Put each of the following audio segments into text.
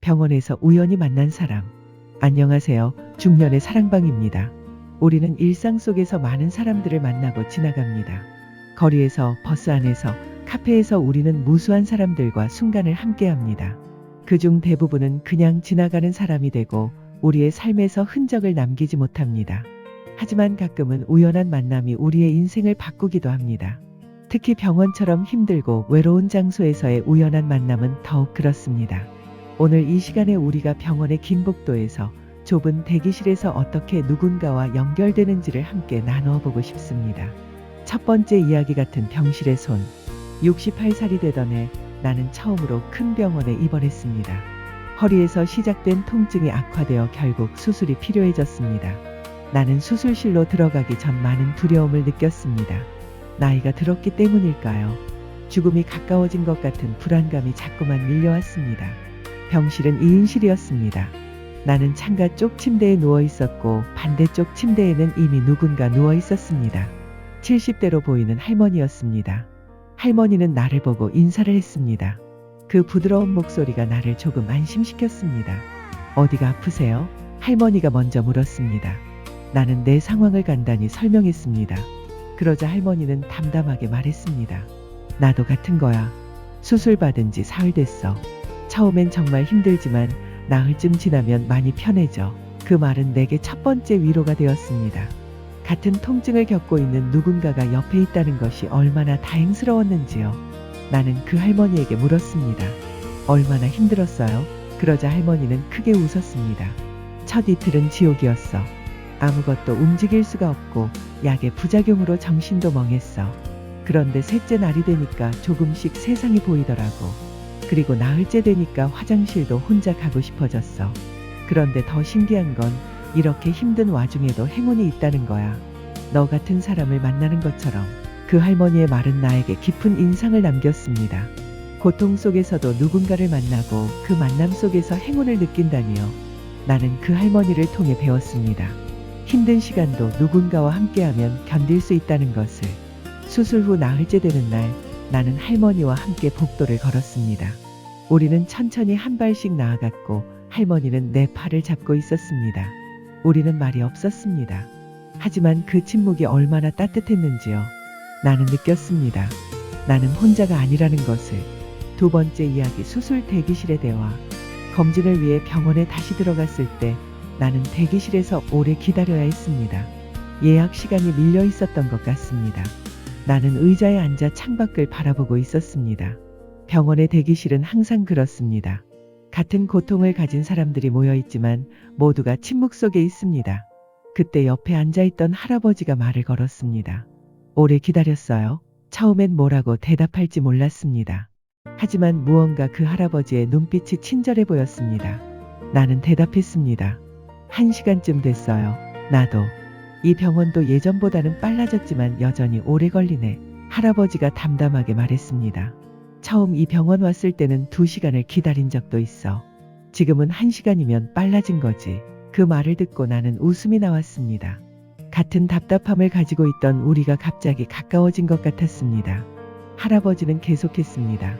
병원에서 우연히 만난 사람. 안녕하세요. 중년의 사랑방입니다. 우리는 일상 속에서 많은 사람들을 만나고 지나갑니다. 거리에서, 버스 안에서, 카페에서 우리는 무수한 사람들과 순간을 함께 합니다. 그중 대부분은 그냥 지나가는 사람이 되고 우리의 삶에서 흔적을 남기지 못합니다. 하지만 가끔은 우연한 만남이 우리의 인생을 바꾸기도 합니다. 특히 병원처럼 힘들고 외로운 장소에서의 우연한 만남은 더욱 그렇습니다. 오늘 이 시간에 우리가 병원의 김복도에서 좁은 대기실에서 어떻게 누군가와 연결되는지를 함께 나누어 보고 싶습니다. 첫 번째 이야기 같은 병실의 손. 68살이 되던 해 나는 처음으로 큰 병원에 입원했습니다. 허리에서 시작된 통증이 악화되어 결국 수술이 필요해졌습니다. 나는 수술실로 들어가기 전 많은 두려움을 느꼈습니다. 나이가 들었기 때문일까요? 죽음이 가까워진 것 같은 불안감이 자꾸만 밀려왔습니다. 병실은 2인실이었습니다. 나는 창가 쪽 침대에 누워 있었고 반대쪽 침대에는 이미 누군가 누워 있었습니다. 70대로 보이는 할머니였습니다. 할머니는 나를 보고 인사를 했습니다. 그 부드러운 목소리가 나를 조금 안심시켰습니다. 어디가 아프세요? 할머니가 먼저 물었습니다. 나는 내 상황을 간단히 설명했습니다. 그러자 할머니는 담담하게 말했습니다. 나도 같은 거야. 수술 받은 지 사흘 됐어. 처음엔 정말 힘들지만 나흘쯤 지나면 많이 편해져. 그 말은 내게 첫 번째 위로가 되었습니다. 같은 통증을 겪고 있는 누군가가 옆에 있다는 것이 얼마나 다행스러웠는지요. 나는 그 할머니에게 물었습니다. 얼마나 힘들었어요? 그러자 할머니는 크게 웃었습니다. 첫 이틀은 지옥이었어. 아무것도 움직일 수가 없고 약의 부작용으로 정신도 멍했어. 그런데 셋째 날이 되니까 조금씩 세상이 보이더라고. 그리고 나흘째 되니까 화장실도 혼자 가고 싶어졌어. 그런데 더 신기한 건 이렇게 힘든 와중에도 행운이 있다는 거야. 너 같은 사람을 만나는 것처럼 그 할머니의 말은 나에게 깊은 인상을 남겼습니다. 고통 속에서도 누군가를 만나고 그 만남 속에서 행운을 느낀다니요. 나는 그 할머니를 통해 배웠습니다. 힘든 시간도 누군가와 함께하면 견딜 수 있다는 것을. 수술 후 나흘째 되는 날, 나는 할머니와 함께 복도를 걸었습니다. 우리는 천천히 한 발씩 나아갔고, 할머니는 내 팔을 잡고 있었습니다. 우리는 말이 없었습니다. 하지만 그 침묵이 얼마나 따뜻했는지요. 나는 느꼈습니다. 나는 혼자가 아니라는 것을. 두 번째 이야기 수술 대기실의 대화. 검진을 위해 병원에 다시 들어갔을 때 나는 대기실에서 오래 기다려야 했습니다. 예약 시간이 밀려 있었던 것 같습니다. 나는 의자에 앉아 창밖을 바라보고 있었습니다. 병원의 대기실은 항상 그렇습니다. 같은 고통을 가진 사람들이 모여 있지만 모두가 침묵 속에 있습니다. 그때 옆에 앉아 있던 할아버지가 말을 걸었습니다. 오래 기다렸어요. 처음엔 뭐라고 대답할지 몰랐습니다. 하지만 무언가 그 할아버지의 눈빛이 친절해 보였습니다. 나는 대답했습니다. 한 시간쯤 됐어요. 나도. 이 병원도 예전보다는 빨라졌지만 여전히 오래 걸리네. 할아버지가 담담하게 말했습니다. 처음 이 병원 왔을 때는 두 시간을 기다린 적도 있어. 지금은 한 시간이면 빨라진 거지. 그 말을 듣고 나는 웃음이 나왔습니다. 같은 답답함을 가지고 있던 우리가 갑자기 가까워진 것 같았습니다. 할아버지는 계속했습니다.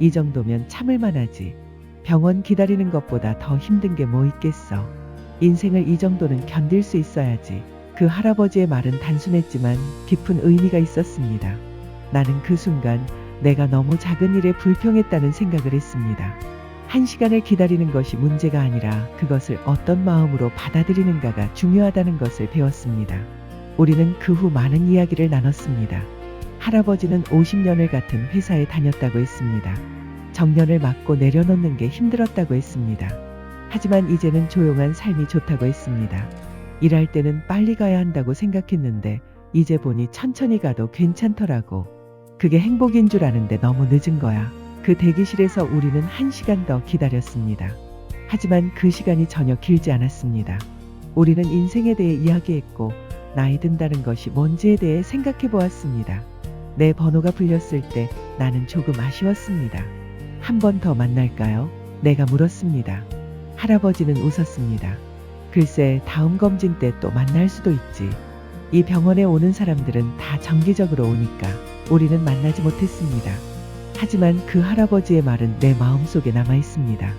이 정도면 참을만 하지. 병원 기다리는 것보다 더 힘든 게 뭐 있겠어. 인생을 이 정도는 견딜 수 있어야지. 그 할아버지의 말은 단순했지만 깊은 의미가 있었습니다. 나는 그 순간 내가 너무 작은 일에 불평했다는 생각을 했습니다. 한 시간을 기다리는 것이 문제가 아니라 그것을 어떤 마음으로 받아들이는가가 중요하다는 것을 배웠습니다. 우리는 그 후 많은 이야기를 나눴습니다. 할아버지는 50년을 같은 회사에 다녔다고 했습니다. 정년을 맞고 내려놓는 게 힘들었다고 했습니다. 하지만 이제는 조용한 삶이 좋다고 했습니다. 일할 때는 빨리 가야 한다고 생각했는데 이제 보니 천천히 가도 괜찮더라고. 그게 행복인 줄 아는데 너무 늦은 거야. 그 대기실에서 우리는 한 시간 더 기다렸습니다. 하지만 그 시간이 전혀 길지 않았습니다. 우리는 인생에 대해 이야기했고 나이 든다는 것이 뭔지에 대해 생각해 보았습니다. 내 번호가 불렸을 때 나는 조금 아쉬웠습니다. 한 번 더 만날까요? 내가 물었습니다. 할아버지는 웃었습니다. 글쎄, 다음 검진 때 또 만날 수도 있지. 이 병원에 오는 사람들은 다 정기적으로 오니까 우리는 만나지 못했습니다. 하지만 그 할아버지의 말은 내 마음속에 남아 있습니다.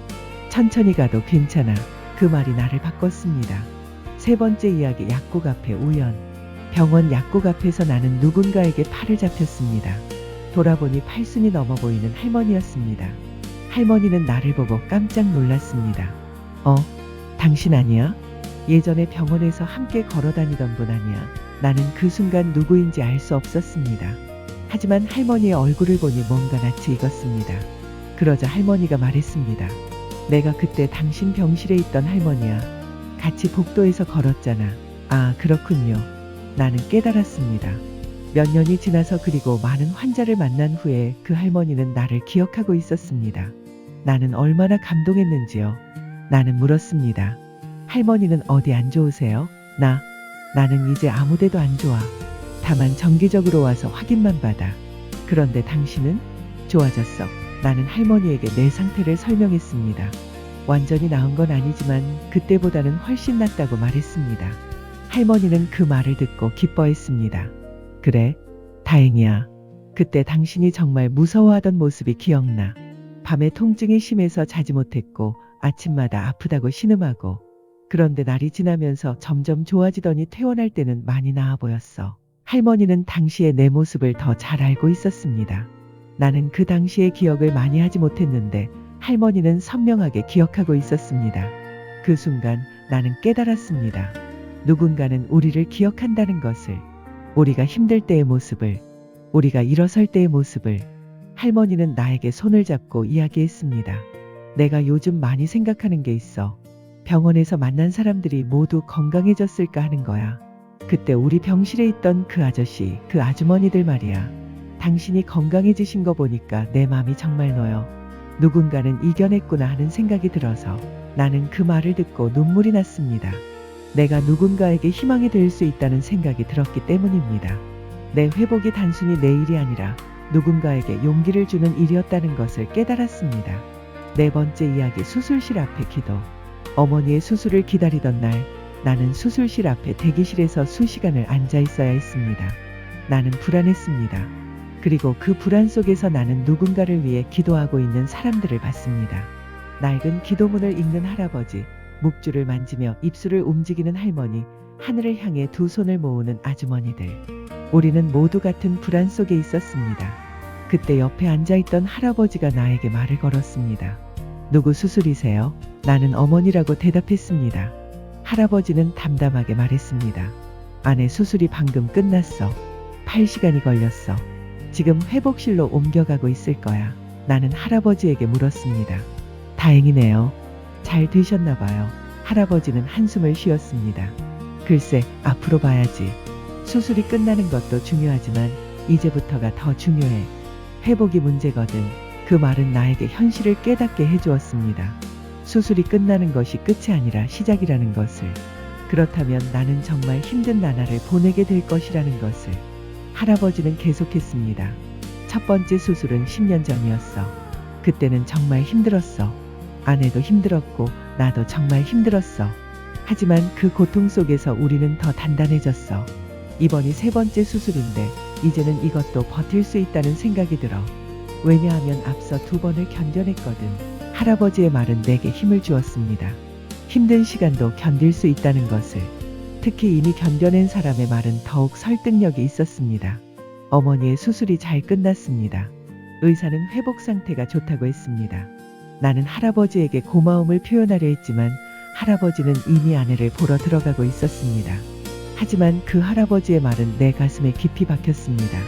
천천히 가도 괜찮아. 그 말이 나를 바꿨습니다. 세 번째 이야기 약국 앞에 우연. 병원 약국 앞에서 나는 누군가에게 팔을 잡혔습니다. 돌아보니 팔순이 넘어 보이는 할머니였습니다. 할머니는 나를 보고 깜짝 놀랐습니다. 어, 당신 아니야? 예전에 병원에서 함께 걸어 다니던 분 아니야? 나는 그 순간 누구인지 알 수 없었습니다. 하지만 할머니의 얼굴을 보니 뭔가 낯이 익었습니다. 그러자 할머니가 말했습니다. 내가 그때 당신 병실에 있던 할머니야. 같이 복도에서 걸었잖아. 아, 그렇군요. 나는 깨달았습니다. 몇 년이 지나서 그리고 많은 환자를 만난 후에 그 할머니는 나를 기억하고 있었습니다. 나는 얼마나 감동했는지요. 나는 물었습니다. 할머니는 어디 안 좋으세요? 나, 나는 이제 아무 데도 안 좋아. 다만 정기적으로 와서 확인만 받아. 그런데 당신은? 좋아졌어. 나는 할머니에게 내 상태를 설명했습니다. 완전히 나은 건 아니지만 그때보다는 훨씬 낫다고 말했습니다. 할머니는 그 말을 듣고 기뻐했습니다. 그래, 다행이야. 그때 당신이 정말 무서워하던 모습이 기억나. 밤에 통증이 심해서 자지 못했고 아침마다 아프다고 신음하고 그런데 날이 지나면서 점점 좋아지더니 퇴원할 때는 많이 나아 보였어. 할머니는 당시의 내 모습을 더 잘 알고 있었습니다. 나는 그 당시의 기억을 많이 하지 못했는데 할머니는 선명하게 기억하고 있었습니다. 그 순간 나는 깨달았습니다. 누군가는 우리를 기억한다는 것을, 우리가 힘들 때의 모습을, 우리가 일어설 때의 모습을, 할머니는 나에게 손을 잡고 이야기했습니다. 내가 요즘 많이 생각하는 게 있어. 병원에서 만난 사람들이 모두 건강해졌을까 하는 거야. 그때 우리 병실에 있던 그 아저씨, 그 아주머니들 말이야. 당신이 건강해지신 거 보니까 내 마음이 정말 놓여. 누군가는 이겨냈구나 하는 생각이 들어서 나는 그 말을 듣고 눈물이 났습니다. 내가 누군가에게 희망이 될 수 있다는 생각이 들었기 때문입니다. 내 회복이 단순히 내 일이 아니라 누군가에게 용기를 주는 일이었다는 것을 깨달았습니다. 네 번째 이야기 수술실 앞에 기도. 어머니의 수술을 기다리던 날 나는 수술실 앞에 대기실에서 수시간을 앉아 있어야 했습니다. 나는 불안했습니다. 그리고 그 불안 속에서 나는 누군가를 위해 기도하고 있는 사람들을 봤습니다. 낡은 기도문을 읽는 할아버지, 묵주를 만지며 입술을 움직이는 할머니, 하늘을 향해 두 손을 모으는 아주머니들. 우리는 모두 같은 불안 속에 있었습니다. 그때 옆에 앉아있던 할아버지가 나에게 말을 걸었습니다. 누구 수술이세요? 나는 어머니라고 대답했습니다. 할아버지는 담담하게 말했습니다. 아내 수술이 방금 끝났어. 8시간이 걸렸어. 지금 회복실로 옮겨가고 있을 거야. 나는 할아버지에게 물었습니다. 다행이네요. 잘 되셨나 봐요. 할아버지는 한숨을 쉬었습니다. 글쎄, 앞으로 봐야지. 수술이 끝나는 것도 중요하지만 이제부터가 더 중요해. 회복이 문제거든. 그 말은 나에게 현실을 깨닫게 해주었습니다. 수술이 끝나는 것이 끝이 아니라 시작이라는 것을. 그렇다면 나는 정말 힘든 나날을 보내게 될 것이라는 것을. 할아버지는 계속했습니다. 첫 번째 수술은 10년 전이었어. 그때는 정말 힘들었어. 아내도 힘들었고 나도 정말 힘들었어. 하지만 그 고통 속에서 우리는 더 단단해졌어. 이번이 세 번째 수술인데 이제는 이것도 버틸 수 있다는 생각이 들어. 왜냐하면 앞서 두 번을 견뎌냈거든. 할아버지의 말은 내게 힘을 주었습니다. 힘든 시간도 견딜 수 있다는 것을. 특히 이미 견뎌낸 사람의 말은 더욱 설득력이 있었습니다. 어머니의 수술이 잘 끝났습니다. 의사는 회복 상태가 좋다고 했습니다. 나는 할아버지에게 고마움을 표현하려 했지만 할아버지는 이미 아내를 보러 들어가고 있었습니다. 하지만 그 할아버지의 말은 내 가슴에 깊이 박혔습니다.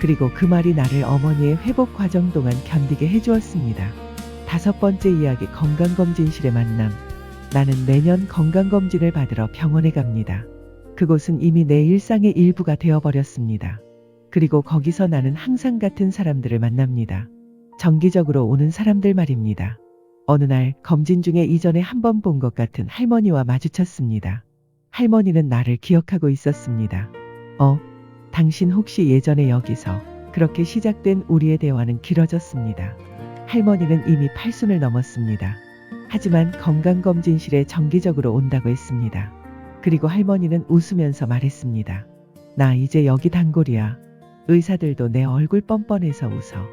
그리고 그 말이 나를 어머니의 회복 과정 동안 견디게 해주었습니다. 다섯 번째 이야기 건강검진실의 만남. 나는 매년 건강검진을 받으러 병원에 갑니다. 그곳은 이미 내 일상의 일부가 되어버렸습니다. 그리고 거기서 나는 항상 같은 사람들을 만납니다. 정기적으로 오는 사람들 말입니다. 어느 날 검진 중에 이전에 한 번 본 것 같은 할머니와 마주쳤습니다. 할머니는 나를 기억하고 있었습니다. 어, 당신 혹시 예전에 여기서 그렇게 시작된 우리의 대화는 길어졌습니다. 할머니는 이미 팔순을 넘었습니다. 하지만 건강검진실에 정기적으로 온다고 했습니다. 그리고 할머니는 웃으면서 말했습니다. 나 이제 여기 단골이야. 의사들도 내 얼굴 뻔뻔해서 웃어.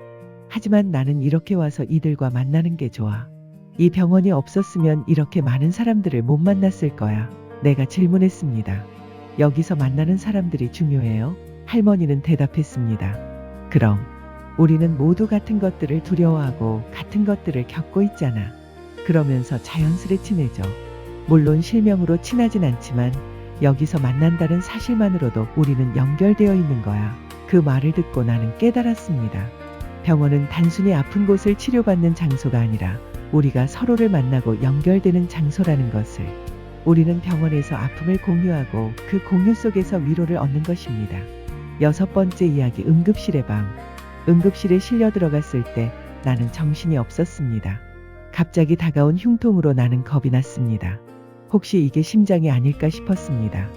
하지만 나는 이렇게 와서 이들과 만나는 게 좋아. 이 병원이 없었으면 이렇게 많은 사람들을 못 만났을 거야. 내가 질문했습니다. 여기서 만나는 사람들이 중요해요? 할머니는 대답했습니다. 그럼 우리는 모두 같은 것들을 두려워하고 같은 것들을 겪고 있잖아. 그러면서 자연스레 친해져. 물론 실명으로 친하진 않지만 여기서 만난다는 사실만으로도 우리는 연결되어 있는 거야. 그 말을 듣고 나는 깨달았습니다. 병원은 단순히 아픈 곳을 치료받는 장소가 아니라 우리가 서로를 만나고 연결되는 장소라는 것을 우리는 병원에서 아픔을 공유하고 그 공유 속에서 위로를 얻는 것입니다. 여섯 번째 이야기 응급실의 방. 응급실에 실려 들어갔을 때 나는 정신이 없었습니다. 갑자기 다가온 흉통으로 나는 겁이 났습니다. 혹시 이게 심장이 아닐까 싶었습니다.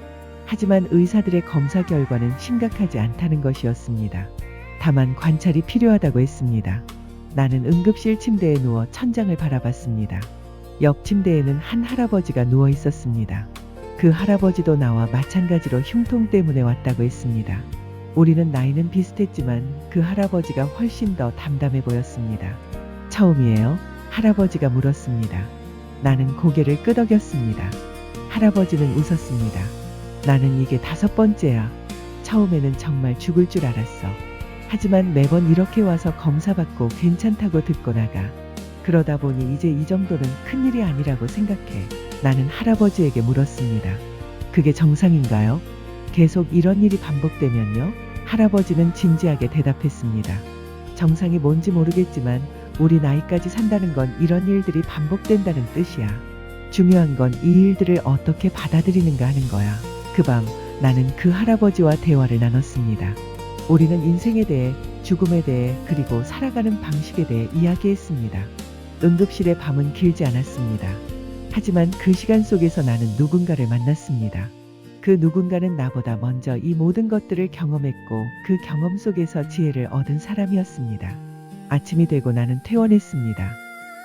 하지만 의사들의 검사 결과는 심각하지 않다는 것이었습니다. 다만 관찰이 필요하다고 했습니다. 나는 응급실 침대에 누워 천장을 바라봤습니다. 옆 침대에는 한 할아버지가 누워 있었습니다. 그 할아버지도 나와 마찬가지로 흉통 때문에 왔다고 했습니다. 우리는 나이는 비슷했지만 그 할아버지가 훨씬 더 담담해 보였습니다. 처음이에요? 할아버지가 물었습니다. 나는 고개를 끄덕였습니다. 할아버지는 웃었습니다. 나는 이게 다섯 번째야. 처음에는 정말 죽을 줄 알았어. 하지만 매번 이렇게 와서 검사받고 괜찮다고 듣고 나가. 그러다 보니 이제 이 정도는 큰일이 아니라고 생각해. 나는 할아버지에게 물었습니다. 그게 정상인가요? 계속 이런 일이 반복되면요? 할아버지는 진지하게 대답했습니다. 정상이 뭔지 모르겠지만 우리 나이까지 산다는 건 이런 일들이 반복된다는 뜻이야. 중요한 건 이 일들을 어떻게 받아들이는가 하는 거야. 그 밤 나는 그 할아버지와 대화를 나눴습니다. 우리는 인생에 대해, 죽음에 대해, 그리고 살아가는 방식에 대해 이야기했습니다. 응급실의 밤은 길지 않았습니다. 하지만 그 시간 속에서 나는 누군가를 만났습니다. 그 누군가는 나보다 먼저 이 모든 것들을 경험했고 그 경험 속에서 지혜를 얻은 사람이었습니다. 아침이 되고 나는 퇴원했습니다.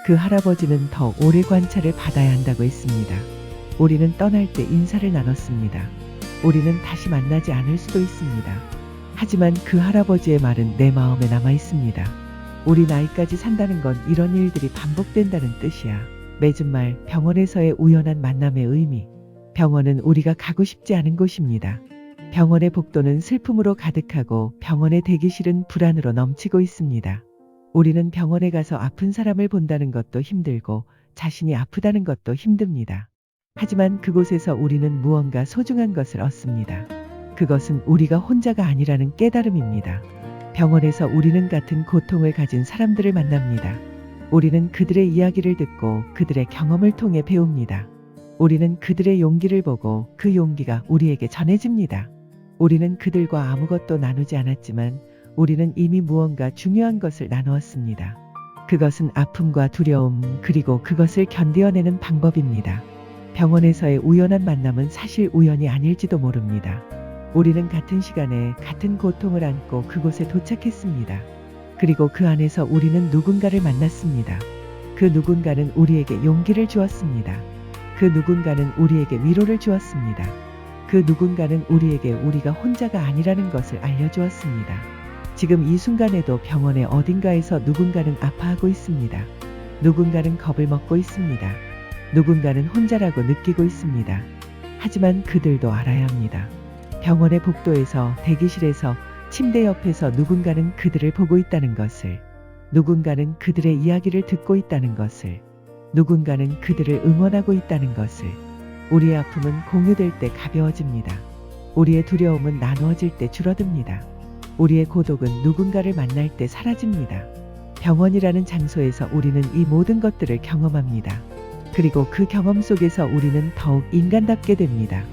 그 할아버지는 더 오래 관찰을 받아야 한다고 했습니다. 우리는 떠날 때 인사를 나눴습니다. 우리는 다시 만나지 않을 수도 있습니다. 하지만 그 할아버지의 말은 내 마음에 남아 있습니다. 우리 나이까지 산다는 건 이런 일들이 반복된다는 뜻이야. 맺은 말 병원에서의 우연한 만남의 의미. 병원은 우리가 가고 싶지 않은 곳입니다. 병원의 복도는 슬픔으로 가득하고 병원의 대기실은 불안으로 넘치고 있습니다. 우리는 병원에 가서 아픈 사람을 본다는 것도 힘들고 자신이 아프다는 것도 힘듭니다. 하지만 그곳에서 우리는 무언가 소중한 것을 얻습니다. 그것은 우리가 혼자가 아니라는 깨달음입니다. 병원에서 우리는 같은 고통을 가진 사람들을 만납니다. 우리는 그들의 이야기를 듣고 그들의 경험을 통해 배웁니다. 우리는 그들의 용기를 보고 그 용기가 우리에게 전해집니다. 우리는 그들과 아무것도 나누지 않았지만 우리는 이미 무언가 중요한 것을 나누었습니다. 그것은 아픔과 두려움 그리고 그것을 견뎌내는 방법입니다. 병원에서의 우연한 만남은 사실 우연이 아닐지도 모릅니다. 우리는 같은 시간에 같은 고통을 안고 그곳에 도착했습니다. 그리고 그 안에서 우리는 누군가를 만났습니다. 그 누군가는 우리에게 용기를 주었습니다. 그 누군가는 우리에게 위로를 주었습니다. 그 누군가는 우리에게 우리가 혼자가 아니라는 것을 알려주었습니다. 지금 이 순간에도 병원의 어딘가에서 누군가는 아파하고 있습니다. 누군가는 겁을 먹고 있습니다. 누군가는 혼자라고 느끼고 있습니다. 하지만 그들도 알아야 합니다. 병원의 복도에서 대기실에서 침대 옆에서 누군가는 그들을 보고 있다는 것을, 누군가는 그들의 이야기를 듣고 있다는 것을, 누군가는 그들을 응원하고 있다는 것을, 우리의 아픔은 공유될 때 가벼워집니다. 우리의 두려움은 나누어질 때 줄어듭니다. 우리의 고독은 누군가를 만날 때 사라집니다. 병원이라는 장소에서 우리는 이 모든 것들을 경험합니다. 그리고 그 경험 속에서 우리는 더욱 인간답게 됩니다.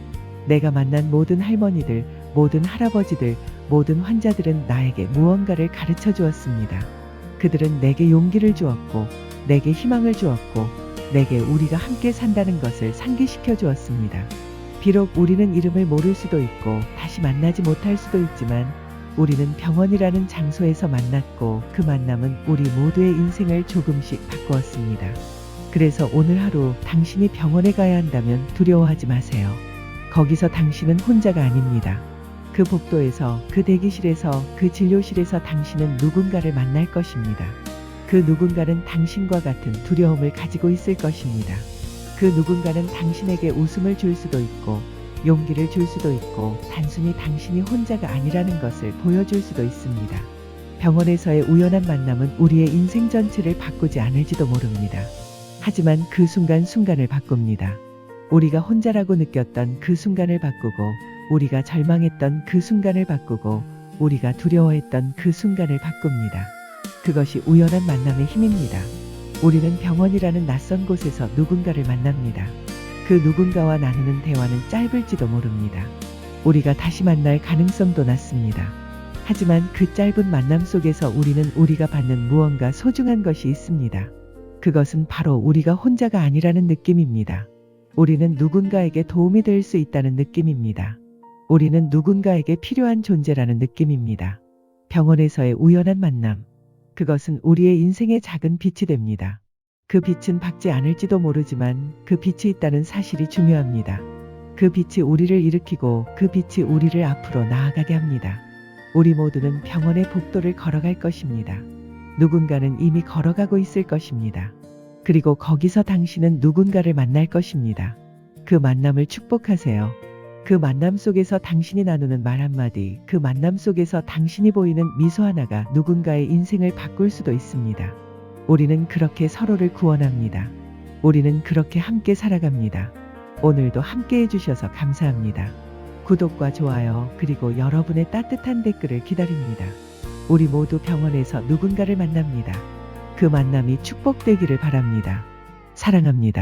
내가 만난 모든 할머니들, 모든 할아버지들, 모든 환자들은 나에게 무언가를 가르쳐 주었습니다. 그들은 내게 용기를 주었고, 내게 희망을 주었고, 내게 우리가 함께 산다는 것을 상기시켜 주었습니다. 비록 우리는 이름을 모를 수도 있고, 다시 만나지 못할 수도 있지만, 우리는 병원이라는 장소에서 만났고, 그 만남은 우리 모두의 인생을 조금씩 바꾸었습니다. 그래서 오늘 하루 당신이 병원에 가야 한다면 두려워하지 마세요. 거기서 당신은 혼자가 아닙니다. 그 복도에서, 그 대기실에서, 그 진료실에서 당신은 누군가를 만날 것입니다. 그 누군가는 당신과 같은 두려움을 가지고 있을 것입니다. 그 누군가는 당신에게 웃음을 줄 수도 있고 용기를 줄 수도 있고 단순히 당신이 혼자가 아니라는 것을 보여줄 수도 있습니다. 병원에서의 우연한 만남은 우리의 인생 전체를 바꾸지 않을지도 모릅니다. 하지만 그 순간순간을 바꿉니다. 우리가 혼자라고 느꼈던 그 순간을 바꾸고 우리가 절망했던 그 순간을 바꾸고 우리가 두려워했던 그 순간을 바꿉니다. 그것이 우연한 만남의 힘입니다. 우리는 병원이라는 낯선 곳에서 누군가를 만납니다. 그 누군가와 나누는 대화는 짧을지도 모릅니다. 우리가 다시 만날 가능성도 낮습니다. 하지만 그 짧은 만남 속에서 우리는 우리가 받는 무언가 소중한 것이 있습니다. 그것은 바로 우리가 혼자가 아니라는 느낌입니다. 우리는 누군가에게 도움이 될 수 있다는 느낌입니다. 우리는 누군가에게 필요한 존재라는 느낌입니다. 병원에서의 우연한 만남. 그것은 우리의 인생의 작은 빛이 됩니다. 그 빛은 밝지 않을지도 모르지만 그 빛이 있다는 사실이 중요합니다. 그 빛이 우리를 일으키고 그 빛이 우리를 앞으로 나아가게 합니다. 우리 모두는 병원의 복도를 걸어갈 것입니다. 누군가는 이미 걸어가고 있을 것입니다. 그리고 거기서 당신은 누군가를 만날 것입니다. 그 만남을 축복하세요. 그 만남 속에서 당신이 나누는 말 한마디, 그 만남 속에서 당신이 보이는 미소 하나가 누군가의 인생을 바꿀 수도 있습니다. 우리는 그렇게 서로를 구원합니다. 우리는 그렇게 함께 살아갑니다. 오늘도 함께 해주셔서 감사합니다. 구독과 좋아요, 그리고 여러분의 따뜻한 댓글을 기다립니다. 우리 모두 병원에서 누군가를 만납니다. 그 만남이 축복되기를 바랍니다. 사랑합니다.